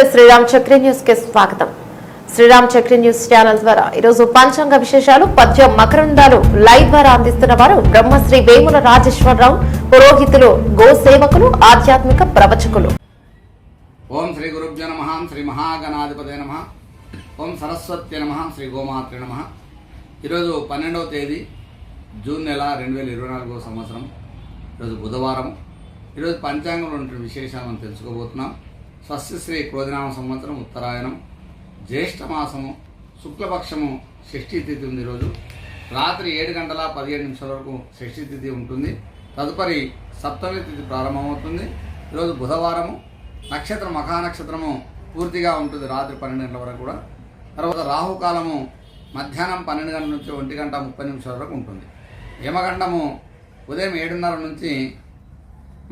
నమస్తే. శ్రీరామ్ చక్రి న్యూస్కి స్వాగతం. శ్రీరామ్ చక్రి న్యూస్ ఛానల్ ద్వారా ఈరోజు పంచాంగ విశేషాలు పద్య మకరందాలు లైవ్ ద్వారా అందిస్తున్న వారు బ్రహ్మశ్రీ వేముల రాజేశ్వరరావు పురోహితులు గో సేవకులు ఆధ్యాత్మిక ప్రవచకులు. ఓం శ్రీ గురుభ్య నమ శ్రీ మహాగణాధిపతి నమ ఓం సరస్వతి నమ శ్రీ గోమాత్రి నమ. ఈరోజు పన్నెండవ తేదీ జూన్ నెల రెండు వేల ఇరవై నాలుగో సంవత్సరం. ఈరోజు బుధవారం. ఈరోజు పంచాంగంలో ఉన్న విశేషాలను తెలుసుకోబోతున్నాం. స్వస్తి శ్రీ క్రోధినామ సంవత్సరం ఉత్తరాయణం. జ్యేష్ఠ మాసము శుక్లపక్షము షష్ఠీ తిథి ఉంది ఈరోజు. రాత్రి ఏడు గంటల పదిహేడు నిమిషాల వరకు షష్ఠీ తిథి ఉంటుంది. తదుపరి సప్తమి తిథి ప్రారంభమవుతుంది. ఈరోజు బుధవారము నక్షత్రం మఖానక్షత్రము పూర్తిగా ఉంటుంది రాత్రి పన్నెండు గంటల వరకు కూడా. తర్వాత రాహుకాలము మధ్యాహ్నం పన్నెండు గంటల నుంచి ఒంటి గంట ముప్పై నిమిషాల వరకు ఉంటుంది. యమగండము ఉదయం ఏడున్నర నుంచి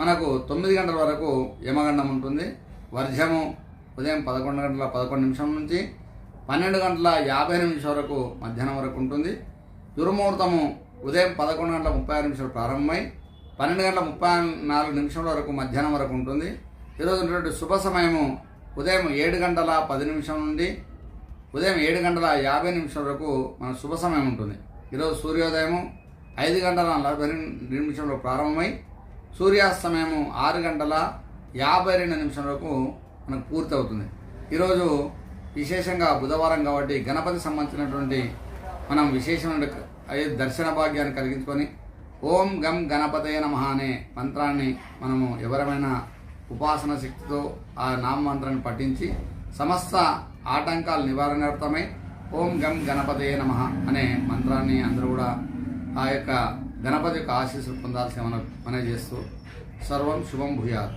మనకు తొమ్మిది గంటల వరకు యమగండం ఉంటుంది. వర్జము ఉదయం పదకొండు గంటల పదకొండు నిమిషం నుంచి పన్నెండు గంటల యాభై నిమిషం వరకు మధ్యాహ్నం వరకు ఉంటుంది. దుర్ముహూర్తము ఉదయం పదకొండు గంటల ముప్పై ఆరు నిమిషాలు ప్రారంభమై పన్నెండు గంటల ముప్పై నాలుగు నిమిషాల వరకు మధ్యాహ్నం వరకు ఉంటుంది. ఈరోజు ఉన్నటువంటి శుభ సమయము ఉదయం ఏడు గంటల పది నిమిషం నుండి ఉదయం ఏడు గంటల యాభై నిమిషం వరకు మన శుభ సమయం ఉంటుంది. ఈరోజు సూర్యోదయము ఐదు గంటల నలభై నిమిషంలో ప్రారంభమై సూర్యాస్తమయము ఆరు గంటల యాభై రెండు నిమిషాల వరకు మనకు పూర్తవుతుంది. ఈరోజు విశేషంగా బుధవారం కాబట్టి గణపతి సంబంధించినటువంటి మనం విశేషమైన దర్శన భాగ్యాన్ని కలిగించుకొని ఓం గం గణపతయ నమ అనే మంత్రాన్ని మనము ఎవరమైనా ఉపాసన శక్తితో ఆ నామ మంత్రాన్ని పఠించి సమస్త ఆటంకాలు నివారణార్థమై ఓం గం గణపతయ నమ అనే మంత్రాన్ని అందరూ కూడా ఆ యొక్క గణపతి యొక్క ఆశీస్సులు పొందాల్సి మన మనవి చేస్తూ సర్వం శుభం భూయాలు